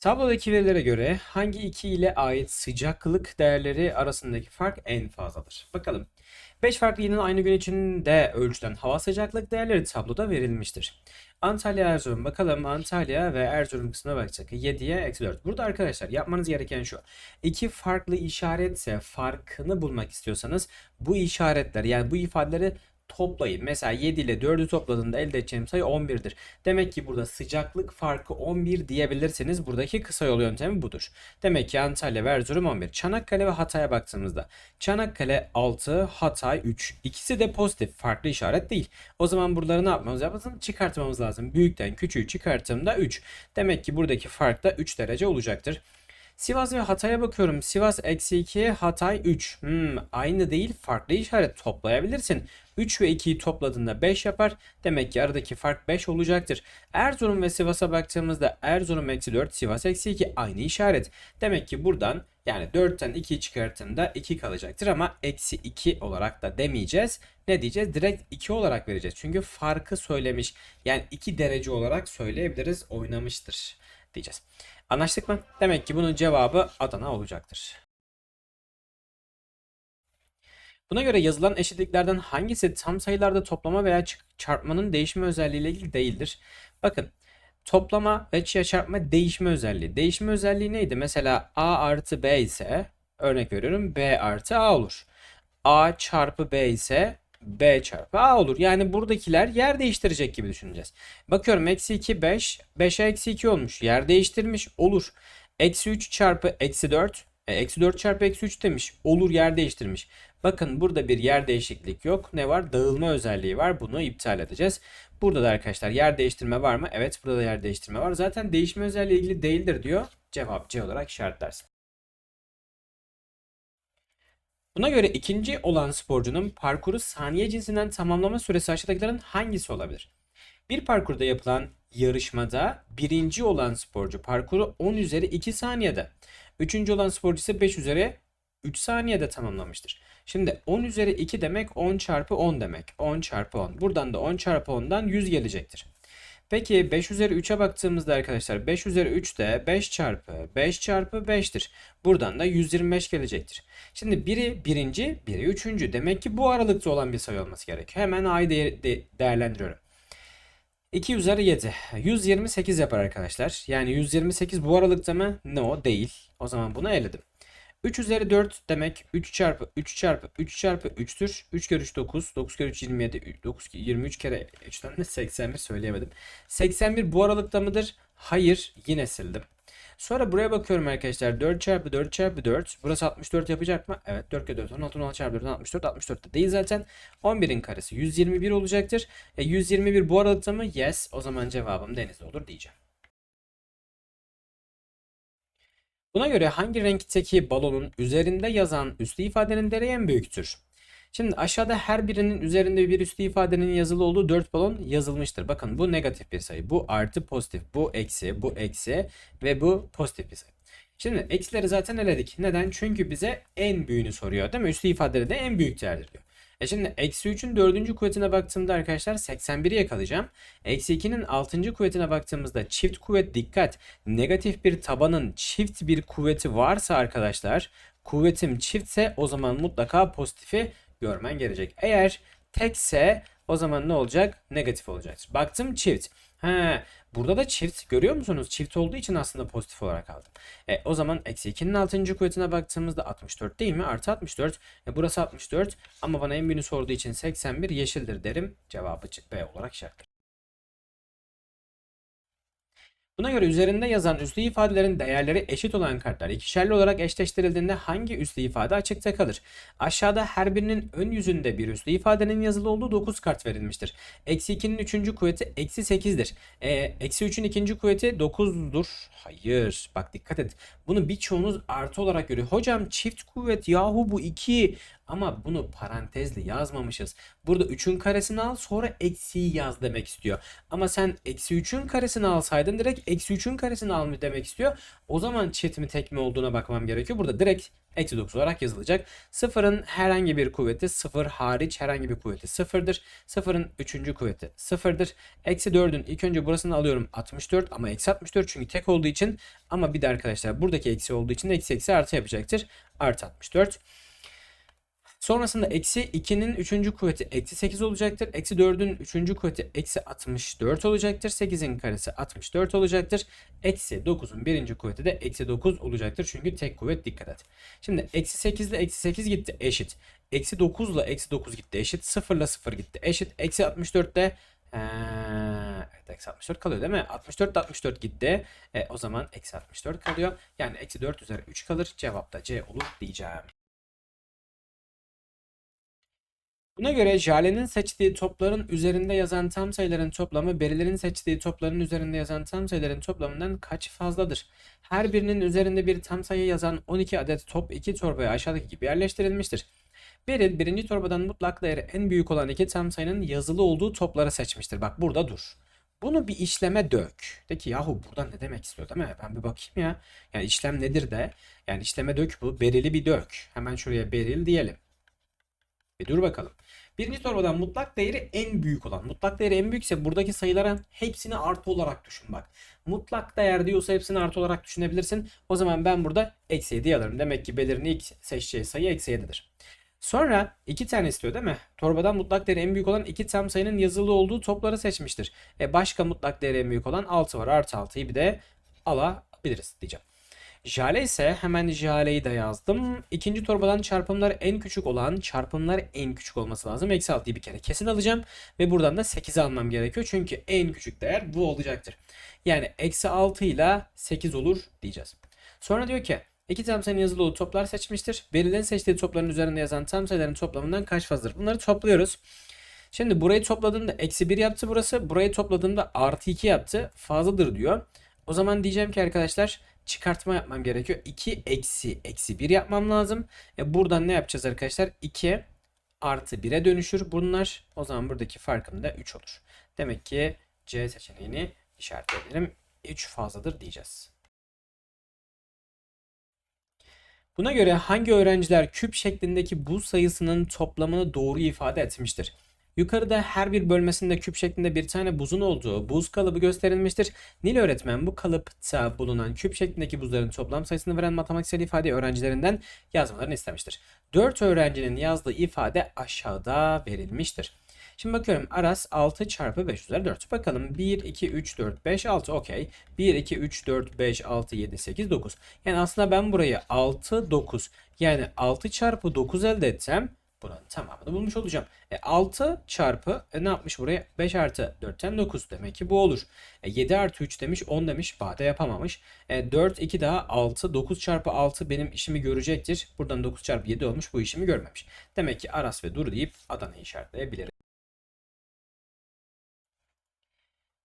Tablodaki verilere göre hangi iki ile ait sıcaklık değerleri arasındaki fark en fazladır? Bakalım. 5 farklı ilin aynı gün içinde ölçülen hava sıcaklık değerleri tabloda verilmiştir. Antalya, Erzurum. Bakalım Antalya ve Erzurum kısmına bakacak. 7'ye eksi 4. Burada arkadaşlar yapmanız gereken şu. İki farklı işaretse farkını bulmak istiyorsanız bu işaretler yani bu ifadeleri toplayın. Mesela 7 ile 4'ü topladığında elde edeceğim sayı 11'dir. Demek ki burada sıcaklık farkı 11 diyebilirsiniz. Buradaki kısa yol yöntemi budur. Demek ki Antalya ve Erzurum 11. Çanakkale ve Hatay'a baktığımızda Çanakkale 6, Hatay 3. İkisi de pozitif. Farklı işaret değil. O zaman buraları ne yapmamız lazım? Çıkartmamız lazım. Büyükten küçüğü çıkarttığımda 3. Demek ki buradaki fark da 3 derece olacaktır. Sivas ve Hatay'a bakıyorum. Sivas eksi 2, Hatay 3. Hmm, aynı değil farklı işaret toplayabilirsin. 3 ve 2'yi topladığında 5 yapar. Demek ki aradaki fark 5 olacaktır. Erzurum ve Sivas'a baktığımızda Erzurum eksi 4, Sivas eksi 2 aynı işaret. Demek ki buradan yani 4'ten 2'yi çıkarttığında 2 kalacaktır ama eksi 2 olarak da demeyeceğiz. Ne diyeceğiz? Direkt 2 olarak vereceğiz. Çünkü farkı söylemiş. Yani 2 derece olarak söyleyebiliriz. Oynamıştır diyeceğiz. Anlaştık mı? Demek ki bunun cevabı Adana olacaktır. Buna göre yazılan eşitliklerden hangisi tam sayılarda toplama veya çarpmanın değişme özelliğiyle ilgili değildir? Bakın toplama ve çarpma değişme özelliği. Değişme özelliği neydi? Mesela a artı b ise örnek veriyorum b artı a olur. a çarpı b ise b çarpı a olur. Yani buradakiler yer değiştirecek gibi düşüneceğiz. Bakıyorum eksi 2 5. 5'e eksi 2 olmuş. Yer değiştirmiş olur. Eksi 3 çarpı eksi 4. E, eksi 4 çarpı eksi 3 demiş. Olur yer değiştirmiş. Bakın burada bir yer değişiklik yok. Ne var? Dağılma özelliği var. Bunu iptal edeceğiz. Burada da arkadaşlar yer değiştirme var mı? Evet burada da yer değiştirme var. Zaten değişme özelliği ilgili değildir diyor. Cevap C olarak işaretlersin. Buna göre ikinci olan sporcunun parkuru saniye cinsinden tamamlama süresi aşağıdakilerin hangisi olabilir? Bir parkurda yapılan yarışmada birinci olan sporcu parkuru 10 üzeri 2 saniyede. Üçüncü olan sporcu ise 5 üzeri 3 saniyede tamamlamıştır. Şimdi 10 üzeri 2 demek 10 çarpı 10 demek. 10 çarpı 10. Buradan da 10 çarpı 10'dan 100 gelecektir. Peki 5 üzeri 3'e baktığımızda arkadaşlar 5 üzeri 3 de 5 çarpı 5 çarpı 5'tir. Buradan da 125 gelecektir. Şimdi biri birinci, biri üçüncü. Demek ki bu aralıkta olan bir sayı olması gerekiyor. Hemen A'yı de- de- değerlendiriyorum. 2 üzeri 7. 128 yapar arkadaşlar. Yani 128 bu aralıkta mı? No değil. O zaman bunu eledim. 3 üzeri 4 demek 3 çarpı 3 çarpı 3 çarpı 3'tür. 3 kere 3 9. 9 kere 3 27. 9 23 kere 3'ten de 81 söyleyemedim. 81 bu aralıkta mıdır? Hayır. Yine sildim. Sonra buraya bakıyorum arkadaşlar. 4 çarpı 4 çarpı 4. Burası 64 yapacak mı? Evet. 4 kere 4 16 16 çarpı 4 64 64 de değil zaten. 11'in karesi 121 olacaktır. E, 121 bu aralıkta mı? Yes. O zaman cevabım denizde olur diyeceğim. Buna göre hangi renkteki balonun üzerinde yazan üslü ifadenin değeri en büyüktür? Şimdi aşağıda her birinin üzerinde bir üslü ifadenin yazılı olduğu 4 balon yazılmıştır. Bakın bu negatif bir sayı. Bu artı pozitif. Bu eksi. Bu eksi. Ve bu pozitif bir sayı. Şimdi eksileri zaten eledik. Neden? Çünkü bize en büyüğünü soruyor. Değil mi? Üslü ifadede de en büyük değerdir diyor. E şimdi eksi 3'ün dördüncü kuvvetine baktığımda arkadaşlar 81'i yakalayacağım. Eksi 2'nin altıncı kuvvetine baktığımızda çift kuvvet dikkat. Negatif bir tabanın çift bir kuvveti varsa arkadaşlar kuvvetim çiftse o zaman mutlaka pozitifi görmen gerekecek. Eğer tekse o zaman ne olacak? Negatif olacaktır. Baktım çift. He, burada da çift görüyor musunuz? Çift olduğu için aslında pozitif olarak aldım. E, o zaman eksi 2'nin 6. kuvvetine baktığımızda 64 değil mi? Artı 64. E, burası 64 ama bana en büyüğünü sorduğu için 81 yeşildir derim. Cevabı B olarak işaretlerim. Buna göre üzerinde yazan üslü ifadelerin değerleri eşit olan kartlar ikişerli olarak eşleştirildiğinde hangi üslü ifade açıkta kalır? Aşağıda her birinin ön yüzünde bir üslü ifadenin yazılı olduğu 9 kart verilmiştir. Eksi 2'nin 3. kuvveti eksi 8'dir. E, eksi 3'ün 2. kuvveti 9'dur. Hayır. Bak dikkat et. Bunu birçoğunuz artı olarak görüyor. Hocam çift kuvvet yahu bu 2 Ama bunu parantezli yazmamışız. Burada 3'ün karesini al sonra eksiği yaz demek istiyor. Ama sen eksi 3'ün karesini alsaydın direkt eksi 3'ün karesini al demek istiyor. O zaman çift mi tek mi olduğuna bakmam gerekiyor. Burada direkt eksi 9 olarak yazılacak. Sıfırın herhangi bir kuvveti sıfır hariç herhangi bir kuvveti sıfırdır. Sıfırın üçüncü kuvveti sıfırdır. Eksi 4'ün ilk önce burasını alıyorum 64 ama eksi 64 çünkü tek olduğu için ama bir de arkadaşlar buradaki eksi olduğu için eksi eksi artı yapacaktır. Artı 64. Sonrasında eksi 2'nin 3. kuvveti eksi 8 olacaktır. Eksi 4'ün 3. kuvveti eksi 64 olacaktır. 8'in karesi 64 olacaktır. Eksi 9'un 1. kuvveti de eksi 9 olacaktır. Çünkü tek kuvvet dikkat et. Şimdi eksi 8 ile eksi 8 gitti eşit. Eksi 9 ile eksi 9 gitti eşit. 0 ile 0 gitti eşit. Eksi 64 de ee, evet eksi 64 kalıyor değil mi? 64 de 64 gitti. E, o zaman eksi 64 kalıyor. Yani eksi 4 üzeri 3 kalır. Cevap da C olur diyeceğim. Buna göre Jale'nin seçtiği topların üzerinde yazan tam sayıların toplamı Beriler'in seçtiği topların üzerinde yazan tam sayıların toplamından kaç fazladır? Her birinin üzerinde bir tam sayı yazan 12 adet top iki torbaya aşağıdaki gibi yerleştirilmiştir. Beril birinci torbadan mutlak değeri en büyük olan iki tam sayının yazılı olduğu topları seçmiştir. Bak burada dur. Bunu bir işleme dök. De ki yahu buradan ne demek istiyor değil mi? Ben bir bakayım ya. Yani işlem nedir de. Yani işleme dök bu. Berili bir dök. Hemen şuraya beril diyelim. Bir dur bakalım. Birinci torbadan mutlak değeri en büyük olan. Mutlak değeri en büyükse buradaki sayıların hepsini artı olarak düşün bak. Mutlak değer diyorsa hepsini artı olarak düşünebilirsin. O zaman ben burada eksi 7 alırım. Demek ki belirin ilk seçeceği sayı eksi 7'dir. Sonra iki tane istiyor değil mi? Torbadan mutlak değeri en büyük olan iki tam sayının yazılı olduğu topları seçmiştir. E başka mutlak değeri en büyük olan 6 var. Artı 6'yı bir de alabiliriz diyeceğim. Jale ise hemen Jale'yi de yazdım. İkinci torbadan çarpımlar en küçük olan çarpımlar en küçük olması lazım. Eksi 6'yı bir kere kesin alacağım. Ve buradan da 8 almam gerekiyor. Çünkü en küçük değer bu olacaktır. Yani eksi 6 ile 8 olur diyeceğiz. Sonra diyor ki iki tam sayının yazılı olduğu toplar seçmiştir. Verilen seçtiği topların üzerinde yazan tam sayıların toplamından kaç fazladır? Bunları topluyoruz. Şimdi burayı topladığımda eksi 1 yaptı burası. Burayı topladığımda artı 2 yaptı. Fazladır diyor. O zaman diyeceğim ki arkadaşlar çıkartma yapmam gerekiyor. 2 eksi eksi 1 yapmam lazım. E buradan ne yapacağız arkadaşlar? 2 artı 1'e dönüşür bunlar. O zaman buradaki farkım da 3 olur. Demek ki C seçeneğini işaretleyelim. 3 fazladır diyeceğiz. Buna göre hangi öğrenciler küp şeklindeki buz sayısının toplamını doğru ifade etmiştir? Yukarıda her bir bölmesinde küp şeklinde bir tane buzun olduğu buz kalıbı gösterilmiştir. Nil öğretmen bu kalıpta bulunan küp şeklindeki buzların toplam sayısını veren matematiksel ifadeyi öğrencilerinden yazmalarını istemiştir. 4 öğrencinin yazdığı ifade aşağıda verilmiştir. Şimdi bakıyorum Aras 6 çarpı 5 üzeri 4. Bakalım 1, 2, 3, 4, 5, 6 okey. 1, 2, 3, 4, 5, 6, 7, 8, 9. Yani aslında ben burayı 6, 9 yani 6 çarpı 9 elde etsem Buranın tamamını bulmuş olacağım. E 6 çarpı e, ne yapmış buraya? 5 artı 4'ten 9. Demek ki bu olur. E 7 artı 3 demiş 10 demiş. Bade yapamamış. E 4 2 daha 6. 9 çarpı 6 benim işimi görecektir. Buradan 9 çarpı 7 olmuş. Bu işimi görmemiş. Demek ki Aras ve Dur deyip Adana'yı işaretleyebilirim.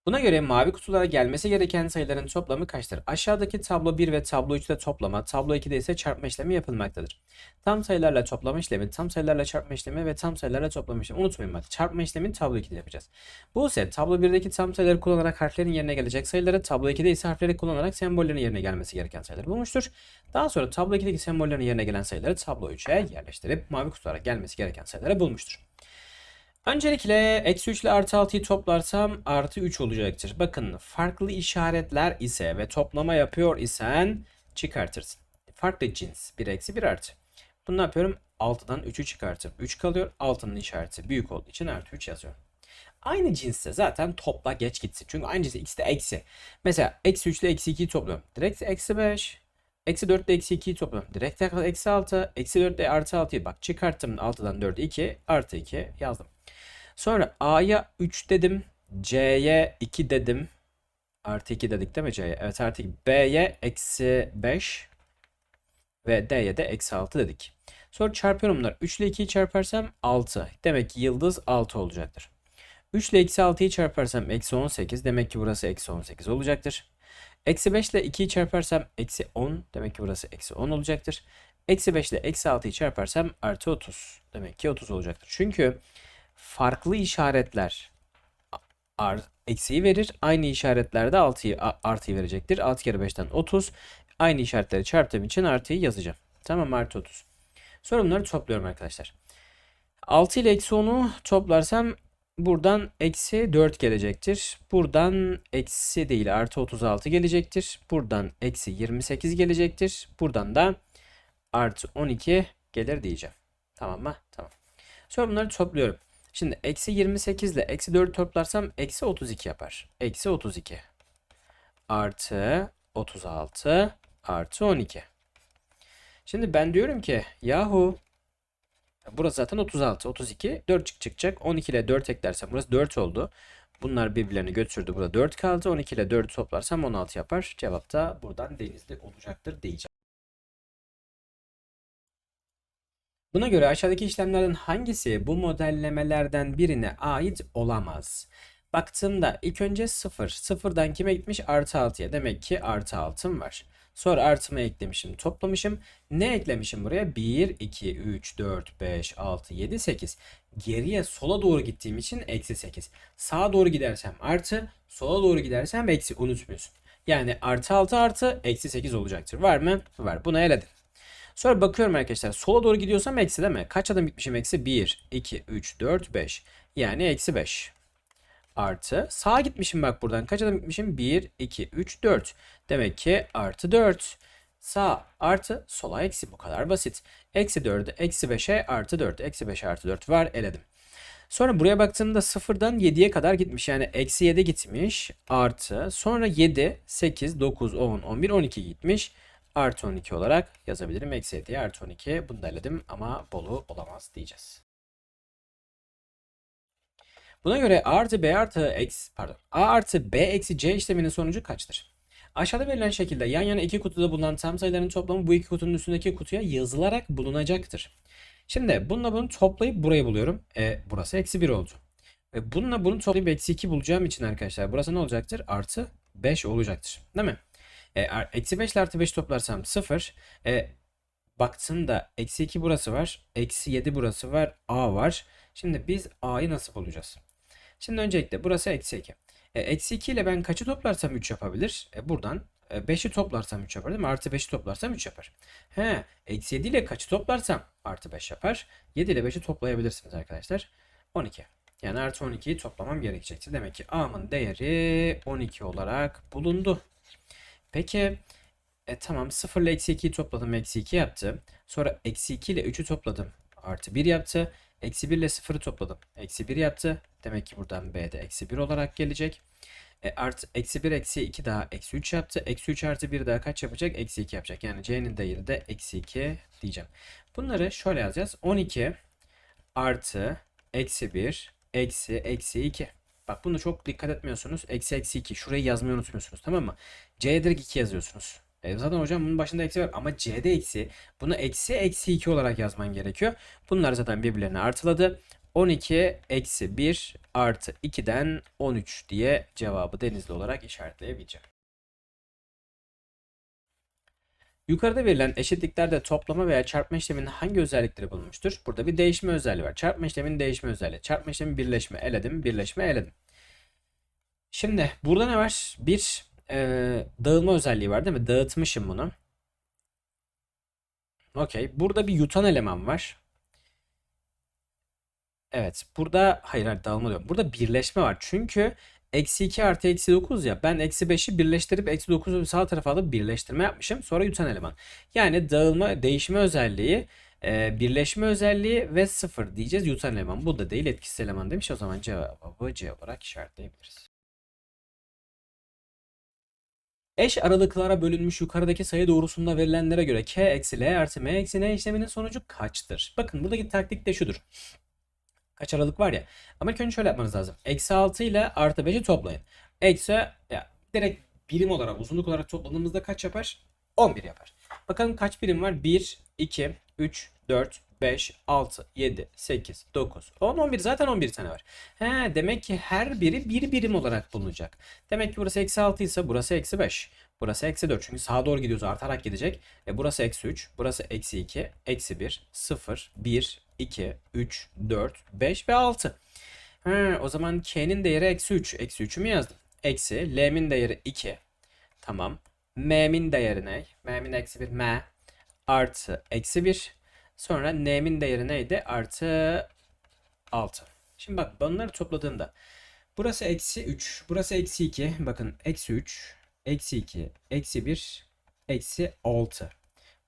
Buna göre mavi kutulara gelmesi gereken sayıların toplamı kaçtır? Aşağıdaki tablo 1 ve tablo 3'te toplama, tablo 2'de ise çarpma işlemi yapılmaktadır. Tam sayılarla toplama işlemi, tam sayılarla çarpma işlemi ve tam sayılarla toplama işlemi. Unutmayın bak çarpma işlemini tablo 2'de yapacağız. Bu ise tablo 1'deki tam sayıları kullanarak harflerin yerine gelecek sayıları, tablo 2'de ise harfleri kullanarak sembollerin yerine gelmesi gereken sayıları bulmuştur. Daha sonra tablo 2'deki sembollerin yerine gelen sayıları tablo 3'e yerleştirip mavi kutulara gelmesi gereken sayıları bulmuştur. Öncelikle eksi 3 ile artı 6'yı toplarsam artı 3 olacaktır. Bakın farklı işaretler ise ve toplama yapıyor isen çıkartırsın. Farklı cins 1 eksi 1 artı. Bunu yapıyorum? 6'dan 3'ü çıkartıp 3 kalıyor. 6'nın işareti büyük olduğu için artı 3 yazıyorum. Aynı cinsse zaten topla geç gitsin. Çünkü aynı cinste ikisi de eksi. Mesela eksi 3 ile eksi 2'yi topluyorum. Direkt eksi 5. Eksi 4 ile eksi 2'yi topluyorum. Direkt eksi 6. Eksi 4 ile artı 6'yı bak çıkarttım 6'dan 4'e 2 artı 2 yazdım. Sonra A'ya 3 dedim. C'ye 2 dedim. Artı 2 dedik değil mi C'ye? Evet artı 2. B'ye eksi 5. Ve D'ye de eksi 6 dedik. Sonra çarpıyorum bunları. 3 ile 2'yi çarparsam 6. Demek ki yıldız 6 olacaktır. 3 ile eksi 6'yı çarparsam eksi 18. Demek ki burası eksi 18 olacaktır. Eksi 5 ile 2'yi çarparsam eksi 10. Demek ki burası eksi 10 olacaktır. Eksi 5 ile eksi 6'yı çarparsam artı 30. Demek ki 30 olacaktır. Çünkü farklı işaretler ar eksiği verir. Aynı işaretlerde 6'yı artıyı verecektir. 6 kere 5'ten 30. Aynı işaretleri çarptığım için artıyı yazacağım. Tamam artı 30. Sonra bunları topluyorum arkadaşlar. 6 ile eksi 10'u toplarsam buradan eksi 4 gelecektir. Buradan eksi değil artı 36 gelecektir. Buradan eksi 28 gelecektir. Buradan da artı 12 gelir diyeceğim. Tamam mı? Tamam. Sonra bunları topluyorum. Şimdi eksi 28 ile eksi 4'ü toplarsam eksi 32 yapar. Eksi 32 artı 36 artı 12. Şimdi ben diyorum ki yahu burası zaten 36, 32, 4 çıkacak. 12 ile 4 eklersem burası 4 oldu. Bunlar birbirlerini götürdü. Burada 4 kaldı. 12 ile 4'ü toplarsam 16 yapar. Cevap da buradan denizli olacaktır diyeceğim. Buna göre aşağıdaki işlemlerden hangisi bu modellemelerden birine ait olamaz? Baktığımda ilk önce 0. 0'dan kime gitmiş? Artı 6'ya. Demek ki artı 6'm var. Sonra artımı eklemişim, toplamışım. Ne eklemişim buraya? 1, 2, 3, 4, 5, 6, 7, 8. Geriye sola doğru gittiğim için eksi 8. Sağa doğru gidersem artı, sola doğru gidersem eksi. Unutmuyorsun. Yani artı 6 artı eksi 8 olacaktır. Var mı? Var. Bunu eledim. Sonra bakıyorum arkadaşlar. Sola doğru gidiyorsam eksi değil mi? Kaç adım gitmişim eksi? 1, 2, 3, 4, 5. Yani eksi 5. Artı. Sağa gitmişim bak buradan. Kaç adım gitmişim? 1, 2, 3, 4. Demek ki artı 4. Sağ artı sola eksi. Bu kadar basit. Eksi 4'ü eksi 5'e artı 4. Eksi 5 artı 4 var. Eledim. Sonra buraya baktığımda 0'dan 7'ye kadar gitmiş. Yani eksi 7 gitmiş. Artı. Sonra 7, 8, 9, 10, 11, 12 gitmiş artı 12 olarak yazabilirim. Eksi 7'ye artı 12. Bunu da eledim ama bolu olamaz diyeceğiz. Buna göre A artı B artı X pardon A artı B eksi C işleminin sonucu kaçtır? Aşağıda verilen şekilde yan yana iki kutuda bulunan tam sayıların toplamı bu iki kutunun üstündeki kutuya yazılarak bulunacaktır. Şimdi bununla bunu toplayıp burayı buluyorum. E, burası eksi 1 oldu. Ve bununla bunu toplayıp eksi 2 bulacağım için arkadaşlar burası ne olacaktır? Artı 5 olacaktır. Değil mi? E, eksi 5 ile artı 5 toplarsam 0. E, baktığımda eksi 2 burası var. Eksi 7 burası var. A var. Şimdi biz A'yı nasıl bulacağız? Şimdi öncelikle burası eksi 2. E, eksi 2 ile ben kaçı toplarsam 3 yapabilir? E, buradan 5'i toplarsam 3 yapar değil mi? Artı 5'i toplarsam 3 yapar. He, eksi 7 ile kaçı toplarsam artı 5 yapar. 7 ile 5'i toplayabilirsiniz arkadaşlar. 12. Yani artı 12'yi toplamam gerekecekti. Demek ki A'mın değeri 12 olarak bulundu. Peki e, tamam 0 ile eksi 2'yi topladım. Eksi 2 yaptı. Sonra eksi 2 ile 3'ü topladım. Artı 1 yaptı. Eksi 1 ile 0'ı topladım. Eksi 1 yaptı. Demek ki buradan B'de eksi 1 olarak gelecek. E, artı eksi 1 eksi 2 daha eksi 3 yaptı. Eksi 3 artı 1 daha kaç yapacak? Eksi 2 yapacak. Yani C'nin değeri de eksi 2 diyeceğim. Bunları şöyle yazacağız. 12 artı eksi 1 eksi eksi 2. Bak bunu çok dikkat etmiyorsunuz. Eksi eksi 2. Şurayı yazmayı unutmuyorsunuz. Tamam mı? C'ye direkt 2 yazıyorsunuz. E zaten hocam bunun başında eksi var ama C'de eksi. Bunu eksi eksi 2 olarak yazman gerekiyor. Bunlar zaten birbirlerini artıladı. 12 eksi 1 artı 2'den 13 diye cevabı denizli olarak işaretleyebileceğim. Yukarıda verilen eşitliklerde toplama veya çarpma işleminin hangi özellikleri bulunmuştur? Burada bir değişme özelliği var. Çarpma işleminin değişme özelliği. Çarpma işlemi birleşme eledim. Birleşme eledim. Şimdi burada ne var? Bir e, dağılma özelliği var değil mi? Dağıtmışım bunu. Okey. Burada bir yutan eleman var. Evet. Burada hayır hayır dağılma diyorum. Burada birleşme var. Çünkü eksi 2 artı eksi 9 ya. Ben eksi 5'i birleştirip eksi 9'u sağ tarafa alıp birleştirme yapmışım. Sonra yutan eleman. Yani dağılma, değişme özelliği, e, birleşme özelliği ve sıfır diyeceğiz yutan eleman. Bu da değil etkisiz eleman demiş. O zaman cevabı C olarak işaretleyebiliriz. Eş aralıklara bölünmüş yukarıdaki sayı doğrusunda verilenlere göre k eksi l artı m eksi n işleminin sonucu kaçtır? Bakın buradaki taktik de şudur. Kaç aralık var ya. Ama ilk önce şöyle yapmanız lazım. Eksi 6 ile artı 5'i toplayın. Eksi ya direkt birim olarak uzunluk olarak topladığımızda kaç yapar? 11 yapar. Bakalım kaç birim var? 1, 2, 3, 4, 5, 6, 7, 8, 9, 10, 11. Zaten 11 tane var. He, demek ki her biri bir birim olarak bulunacak. Demek ki burası eksi 6 ise burası eksi 5. Burası eksi 4 çünkü sağa doğru gidiyoruz artarak gidecek. E burası eksi 3, burası eksi 2, eksi 1, 0, 1, 2, 3, 4, 5 ve 6. He, o zaman K'nin değeri eksi 3. Eksi 3'ü mü yazdım? Eksi L'min değeri 2. Tamam. M'min değeri ne? M'min eksi 1 M artı eksi 1. Sonra N'min değeri neydi? Artı 6. Şimdi bak bunları topladığında burası eksi 3. Burası eksi 2. Bakın eksi 3. Eksi 2. Eksi 1. Eksi 6.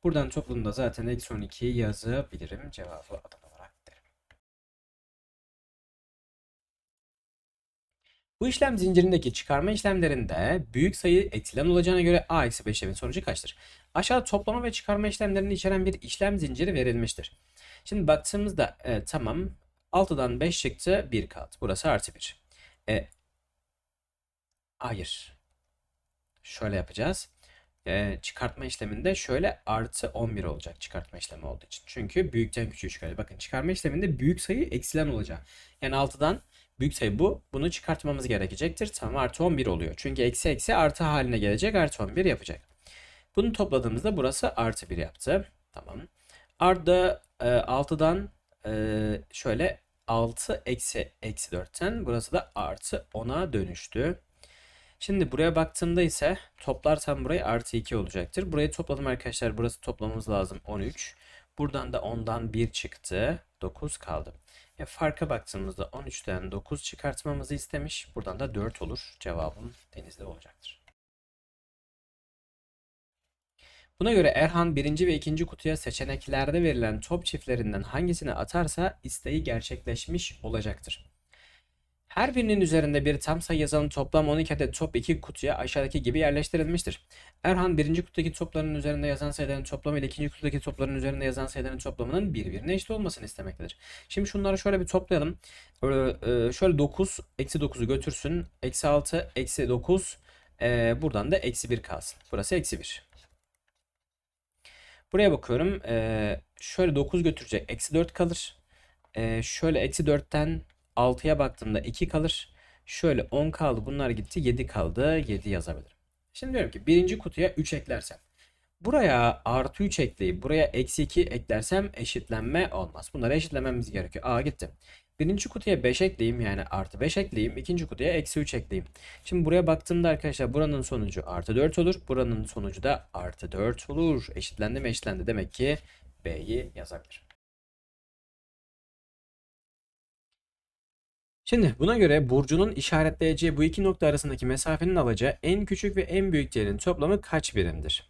Buradan toplamda zaten eksi 12 yazabilirim. Cevabı adam Bu işlem zincirindeki çıkarma işlemlerinde büyük sayı eksilen olacağına göre a eksi 5 işlemin sonucu kaçtır? Aşağıda toplama ve çıkarma işlemlerini içeren bir işlem zinciri verilmiştir. Şimdi baktığımızda e, tamam 6'dan 5 çıktı 1 kaldı. Burası artı 1. E, hayır. Şöyle yapacağız. E, çıkartma işleminde şöyle artı 11 olacak çıkartma işlemi olduğu için. Çünkü büyükten küçüğü çıkarıyor. Bakın çıkarma işleminde büyük sayı eksilen olacak. Yani 6'dan büyük sayı bu. Bunu çıkartmamız gerekecektir. Tamam artı 11 oluyor. Çünkü eksi eksi artı haline gelecek. Artı 11 yapacak. Bunu topladığımızda burası artı 1 yaptı. Tamam. Arda e, 6'dan e, şöyle 6 eksi eksi 4'ten burası da artı 10'a dönüştü. Şimdi buraya baktığımda ise toplarsam burayı artı 2 olacaktır. Burayı topladım arkadaşlar. Burası toplamamız lazım 13. Buradan da 10'dan 1 çıktı. 9 kaldı. E, farka baktığımızda 13'ten 9 çıkartmamızı istemiş. Buradan da 4 olur. Cevabım denizde olacaktır. Buna göre Erhan birinci ve ikinci kutuya seçeneklerde verilen top çiftlerinden hangisini atarsa isteği gerçekleşmiş olacaktır. Her birinin üzerinde bir tam sayı yazan toplam 12 adet top iki kutuya aşağıdaki gibi yerleştirilmiştir. Erhan birinci kutudaki topların üzerinde yazan sayıların toplamı ile ikinci kutudaki topların üzerinde yazan sayıların toplamının birbirine eşit olmasını istemektedir. Şimdi şunları şöyle bir toplayalım. Ee, şöyle 9, eksi 9'u götürsün. Eksi 6, eksi 9. Ee, buradan da eksi 1 kalsın. Burası eksi 1. Buraya bakıyorum. Ee, şöyle 9 götürecek. Eksi 4 kalır. Şöyle eksi 4'ten 6'ya baktığımda 2 kalır. Şöyle 10 kaldı. Bunlar gitti. 7 kaldı. 7 yazabilirim. Şimdi diyorum ki birinci kutuya 3 eklersem. Buraya artı 3 ekleyip buraya eksi 2 eklersem eşitlenme olmaz. Bunları eşitlememiz gerekiyor. A gitti. Birinci kutuya 5 ekleyeyim yani artı 5 ekleyeyim. İkinci kutuya eksi 3 ekleyeyim. Şimdi buraya baktığımda arkadaşlar buranın sonucu artı 4 olur. Buranın sonucu da artı 4 olur. Eşitlendi mi eşitlendi. Demek ki B'yi yazabilirim. Şimdi buna göre Burcu'nun işaretleyeceği bu iki nokta arasındaki mesafenin alacağı en küçük ve en büyük değerin toplamı kaç birimdir?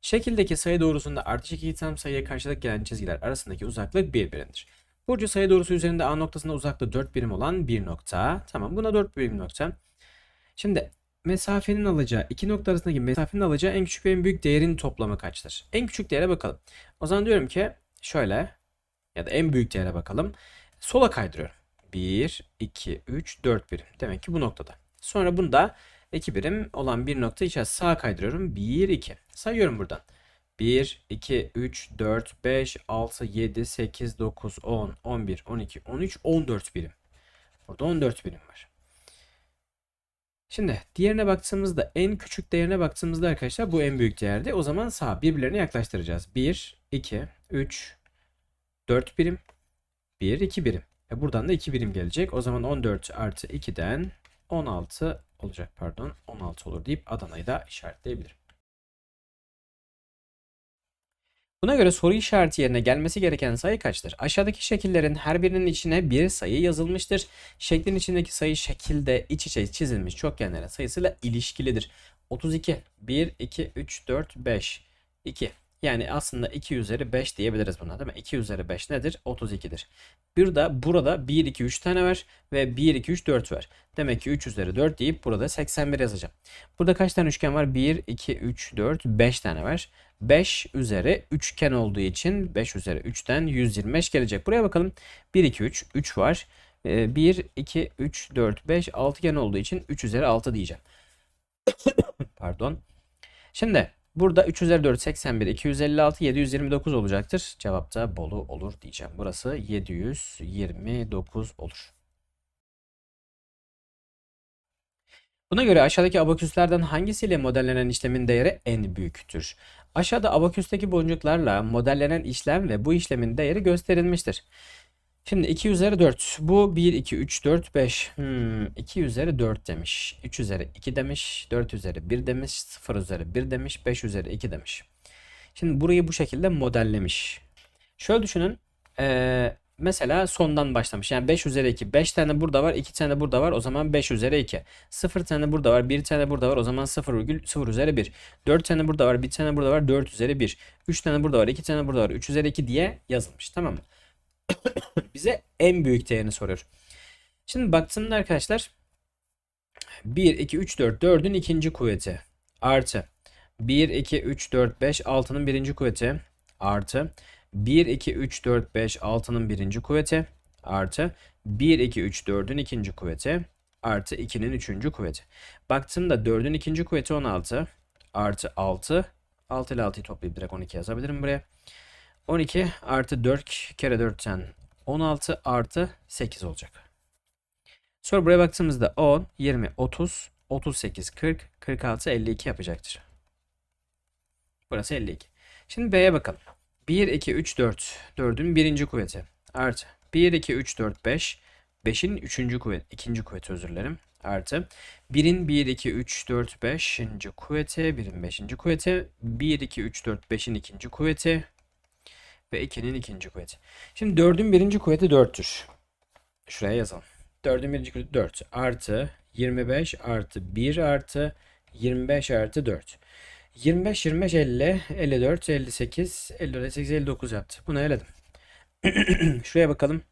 Şekildeki sayı doğrusunda ardışık iki tam sayıya karşılık gelen çizgiler arasındaki uzaklık 1 birimdir. Burcu sayı doğrusu üzerinde A noktasında uzaklığı 4 birim olan bir nokta. Tamam buna 4 birim nokta. Şimdi mesafenin alacağı, iki nokta arasındaki mesafenin alacağı en küçük ve en büyük değerin toplamı kaçtır? En küçük değere bakalım. O zaman diyorum ki şöyle ya da en büyük değere bakalım. Sola kaydırıyorum. 1, 2, 3, 4 birim. Demek ki bu noktada. Sonra bunda 2 birim olan bir nokta içerisine sağa kaydırıyorum. 1, 2. Sayıyorum buradan. 1, 2, 3, 4, 5, 6, 7, 8, 9, 10, 11, 12, 13, 14 birim. Burada 14 birim var. Şimdi diğerine baktığımızda en küçük değerine baktığımızda arkadaşlar bu en büyük değerdi. O zaman sağ birbirlerine yaklaştıracağız. 1, 2, 3, 4 birim. 1, 2 birim. E buradan da 2 birim gelecek. O zaman 14 artı 2'den 16 olacak pardon. 16 olur deyip Adana'yı da işaretleyebilirim. Buna göre soru işareti yerine gelmesi gereken sayı kaçtır? Aşağıdaki şekillerin her birinin içine bir sayı yazılmıştır. Şeklin içindeki sayı şekilde iç içe çizilmiş çokgenlerin sayısıyla ilişkilidir. 32, 1, 2, 3, 4, 5, 2. Yani aslında 2 üzeri 5 diyebiliriz buna değil mi? 2 üzeri 5 nedir? 32'dir. Bir de burada 1, 2, 3 tane var ve 1, 2, 3, 4 var. Demek ki 3 üzeri 4 deyip burada 81 yazacağım. Burada kaç tane üçgen var? 1, 2, 3, 4, 5 tane var. 5 üzeri üçgen olduğu için 5 üzeri 3'ten 125 gelecek. Buraya bakalım. 1, 2, 3, 3 var. 1, 2, 3, 4, 5, altıgen olduğu için 3 üzeri 6 diyeceğim. Pardon. Şimdi Burada 3 üzeri 4 81, 256, 729 olacaktır. Cevap da Bolu olur diyeceğim. Burası 729 olur. Buna göre aşağıdaki abaküslerden hangisiyle modellenen işlemin değeri en büyüktür? Aşağıda abaküsteki boncuklarla modellenen işlem ve bu işlemin değeri gösterilmiştir. Şimdi 2 üzeri 4. Bu 1, 2, 3, 4, 5. Hmm, 2 üzeri 4 demiş. 3 üzeri 2 demiş. 4 üzeri 1 demiş. 0 üzeri 1 demiş. 5 üzeri 2 demiş. Şimdi burayı bu şekilde modellemiş. Şöyle düşünün. Ee, mesela sondan başlamış. Yani 5 üzeri 2. 5 tane burada var. 2 tane burada var. O zaman 5 üzeri 2. 0 tane burada var. 1 tane burada var. O zaman 0,0 üzeri 1. 4 tane burada var. 1 tane burada var. 4 üzeri 1. 3 tane burada var. 2 tane burada var. 3 üzeri 2 diye yazılmış. Tamam mı? Bize en büyük değerini soruyor. Şimdi baktığımda arkadaşlar 1, 2, 3, 4, 4'ün ikinci kuvveti artı 1, 2, 3, 4, 5, 6'nın birinci kuvveti artı 1, 2, 3, 4, 5, 6'nın birinci kuvveti artı 1, 2, 3, 4'ün ikinci kuvveti artı 2'nin üçüncü kuvveti. Baktığımda 4'ün ikinci kuvveti 16 artı 6. 6 ile 6'yı toplayıp direkt 12 yazabilirim buraya. 12 artı 4 kere 4'ten 16 artı 8 olacak. Sonra buraya baktığımızda 10, 20, 30, 38, 40, 46, 52 yapacaktır. Burası 52. Şimdi B'ye bakalım. 1, 2, 3, 4. 4'ün birinci kuvveti. Artı 1, 2, 3, 4, 5. 5'in üçüncü kuvveti. ikinci kuvveti özür dilerim. Artı 1'in 1, 2, 3, 4, 5. kuvveti. 1'in 5. kuvveti. 1, 2, 3, 4, 5'in ikinci kuvveti ve 2'nin ikinci kuvveti. Şimdi 4'ün birinci kuvveti 4'tür. Şuraya yazalım. 4'ün birinci kuvveti 4 artı 25 artı 1 artı 25 artı 4. 25, 25, 50, 54, 58, 54, 58, 59 yaptı. Bunu eledim. Şuraya bakalım.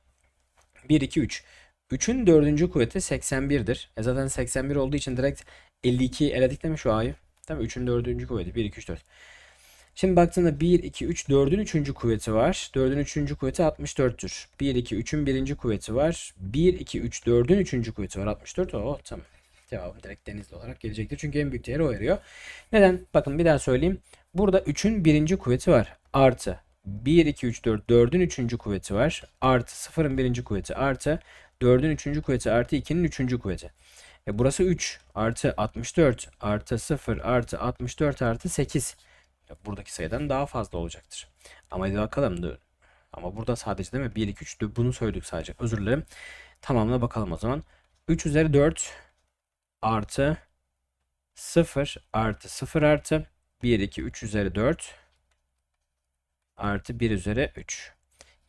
1, 2, 3. 3'ün dördüncü kuvveti 81'dir. E zaten 81 olduğu için direkt 52 eledik değil mi şu A'yı? Tamam 3'ün dördüncü kuvveti 1, 2, 3, 4. Şimdi baktığında 1, 2, 3, 4'ün 3. kuvveti var. 4'ün 3. kuvveti 64'tür. 1, 2, 3'ün 1. kuvveti var. 1, 2, 3, 4'ün 3. kuvveti var. 64. Oo tamam. Cevabım direkt denizli olarak gelecektir. Çünkü en büyük değeri o veriyor. Neden? Bakın bir daha söyleyeyim. Burada 3'ün 1. kuvveti var. Artı 1, 2, 3, 4, 4'ün 3. kuvveti var. Artı 0'ın 1. kuvveti artı 4'ün 3. kuvveti artı 2'nin 3. kuvveti. E burası 3 artı 64 artı 0 artı 64 artı 8 buradaki sayıdan daha fazla olacaktır. Ama hadi bakalım. Ama burada sadece değil mi? 1, 2, 3 bunu söyledik sadece. Özür dilerim. Tamamına bakalım o zaman. 3 üzeri 4 artı 0 artı 0 artı 1, 2, 3 üzeri 4 artı 1 üzeri 3.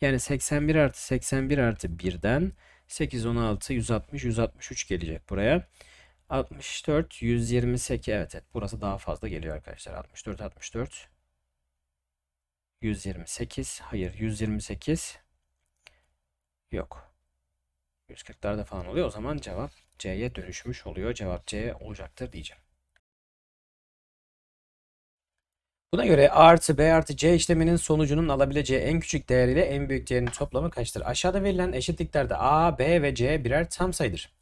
Yani 81 artı 81 artı 1'den 8, 16, 160, 163 gelecek buraya. 64, 128. Evet, evet. Burası daha fazla geliyor arkadaşlar. 64, 64. 128. Hayır, 128. Yok. 140'larda falan oluyor. O zaman cevap C'ye dönüşmüş oluyor. Cevap C olacaktır diyeceğim. Buna göre A artı B artı C işleminin sonucunun alabileceği en küçük değeriyle en büyük değerinin toplamı kaçtır? Aşağıda verilen eşitliklerde A, B ve C birer tam sayıdır.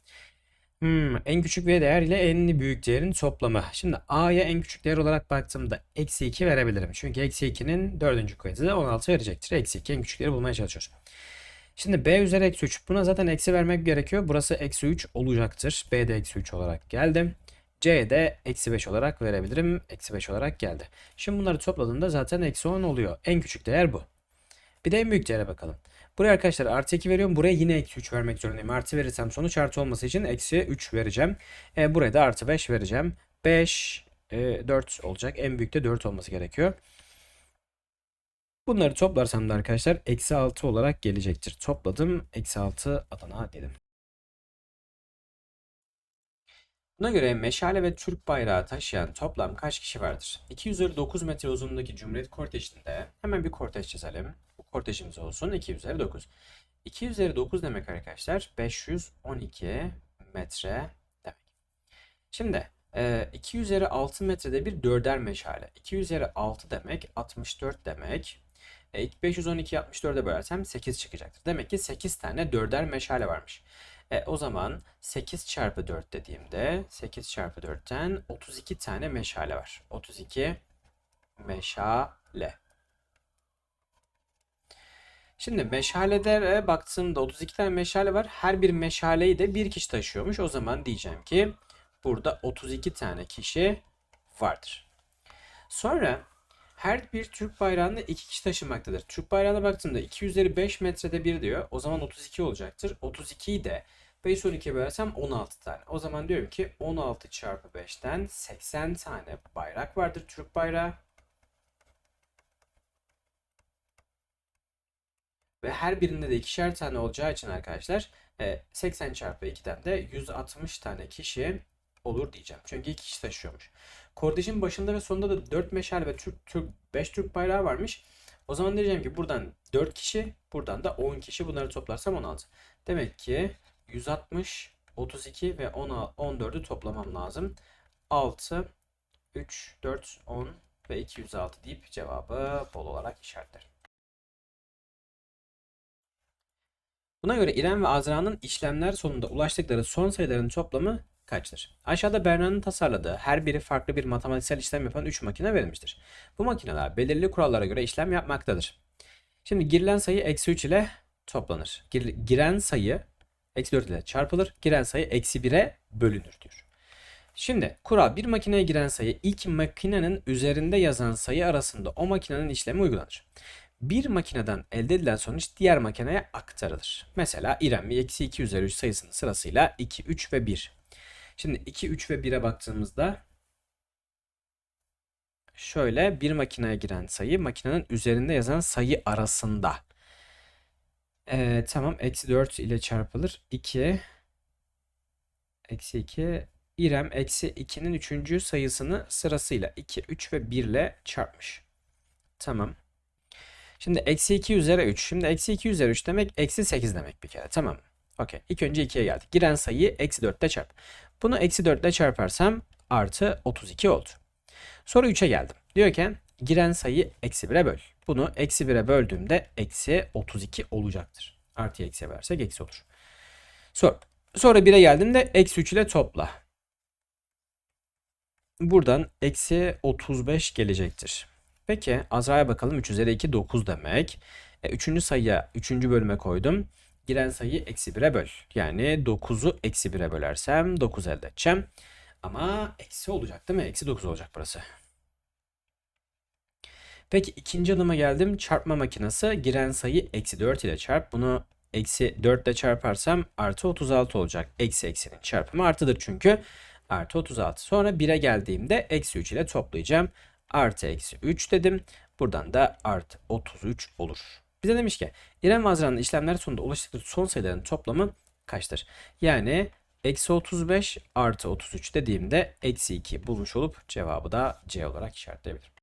Hmm, en küçük bir değer ile en büyük değerin toplamı. Şimdi A'ya en küçük değer olarak baktığımda eksi 2 verebilirim. Çünkü eksi 2'nin dördüncü kuvveti de 16 verecektir. Eksi 2 en küçük değeri bulmaya çalışıyoruz. Şimdi B üzeri eksi 3. Buna zaten eksi vermek gerekiyor. Burası eksi 3 olacaktır. B de eksi 3 olarak geldi. C de eksi 5 olarak verebilirim. Eksi 5 olarak geldi. Şimdi bunları topladığında zaten eksi 10 oluyor. En küçük değer bu. Bir de en büyük değere bakalım. Buraya arkadaşlar artı 2 veriyorum. Buraya yine eksi 3 vermek zorundayım. Artı verirsem sonuç artı olması için eksi 3 vereceğim. E, buraya da artı 5 vereceğim. 5, e, 4 olacak. En büyük de 4 olması gerekiyor. Bunları toplarsam da arkadaşlar eksi 6 olarak gelecektir. Topladım. Eksi 6 Adana dedim. Buna göre meşale ve Türk bayrağı taşıyan toplam kaç kişi vardır? 2 üzeri 9 metre uzunluğundaki Cumhuriyet kortejinde hemen bir kortej çizelim. Kortejimiz olsun 2 üzeri 9. 2 üzeri 9 demek arkadaşlar 512 metre demek. Şimdi 2 üzeri 6 metrede bir dörder meşale. 2 üzeri 6 demek 64 demek. 512 64'e bölersem 8 çıkacaktır. Demek ki 8 tane dörder meşale varmış. E, o zaman 8 çarpı 4 dediğimde 8 çarpı 4'ten 32 tane meşale var. 32 meşale. Şimdi meşalelere baktığımda 32 tane meşale var. Her bir meşaleyi de bir kişi taşıyormuş. O zaman diyeceğim ki burada 32 tane kişi vardır. Sonra her bir Türk bayrağını iki kişi taşımaktadır. Türk bayrağına baktığımda 2 üzeri 5 metrede bir diyor. O zaman 32 olacaktır. 32'yi de 5 12'ye bölersem 16 tane. O zaman diyorum ki 16 çarpı 5'ten 80 tane bayrak vardır Türk bayrağı. Ve her birinde de ikişer tane olacağı için arkadaşlar e, 80 çarpı 2'den de 160 tane kişi olur diyeceğim. Çünkü iki kişi taşıyormuş. Kordejin başında ve sonunda da 4 meşale ve Türk, Türk 5 Türk bayrağı varmış. O zaman diyeceğim ki buradan 4 kişi, buradan da 10 kişi. Bunları toplarsam 16. Demek ki 160, 32 ve 10, 14'ü toplamam lazım. 6, 3, 4, 10 ve 206 deyip cevabı bol olarak işaretlerim. Buna göre İrem ve Azra'nın işlemler sonunda ulaştıkları son sayıların toplamı kaçtır? Aşağıda Berna'nın tasarladığı her biri farklı bir matematiksel işlem yapan 3 makine verilmiştir. Bu makineler belirli kurallara göre işlem yapmaktadır. Şimdi girilen sayı eksi 3 ile toplanır. Gir- giren sayı eksi 4 ile çarpılır. Giren sayı eksi 1'e bölünür diyor. Şimdi kural bir makineye giren sayı ilk makinenin üzerinde yazan sayı arasında o makinenin işlemi uygulanır. Bir makineden elde edilen sonuç diğer makineye aktarılır. Mesela İrem eksi 2 üzeri 3 sayısının sırasıyla 2, 3 ve 1. Şimdi 2, 3 ve 1'e baktığımızda şöyle bir makineye giren sayı makinenin üzerinde yazan sayı arasında. Ee, tamam eksi 4 ile çarpılır. 2 eksi 2 İrem eksi 2'nin 3. sayısını sırasıyla 2, 3 ve 1 ile çarpmış. Tamam. Şimdi eksi 2 üzeri 3. Şimdi eksi 2 üzeri 3 demek eksi 8 demek bir kere. Tamam. Okey. İlk önce 2'ye geldik. Giren sayıyı eksi 4 ile çarp. Bunu eksi 4 ile çarparsam artı 32 oldu. Sonra 3'e geldim. Diyor ki giren sayı eksi 1'e böl. Bunu eksi 1'e böldüğümde eksi 32 olacaktır. Artı eksiye versek eksi olur. Sonra, sonra 1'e geldiğimde eksi 3 ile topla. Buradan eksi 35 gelecektir. Peki Azra'ya bakalım 3 üzeri 2 9 demek. E, üçüncü sayıya 3. bölüme koydum. Giren sayıyı eksi 1'e böl. Yani 9'u eksi 1'e bölersem 9 elde edeceğim. Ama eksi olacak değil mi? Eksi 9 olacak burası. Peki ikinci adıma geldim. Çarpma makinesi giren sayı eksi 4 ile çarp. Bunu eksi 4 ile çarparsam artı 36 olacak. Eksi eksinin çarpımı artıdır çünkü. Artı 36. Sonra 1'e geldiğimde eksi 3 ile toplayacağım. Artı eksi 3 dedim. Buradan da artı 33 olur. Bize demiş ki İrem ve Azra'nın işlemler sonunda ulaştıkları son sayıların toplamı kaçtır? Yani eksi 35 artı 33 dediğimde eksi 2 bulmuş olup cevabı da C olarak işaretleyebilirim.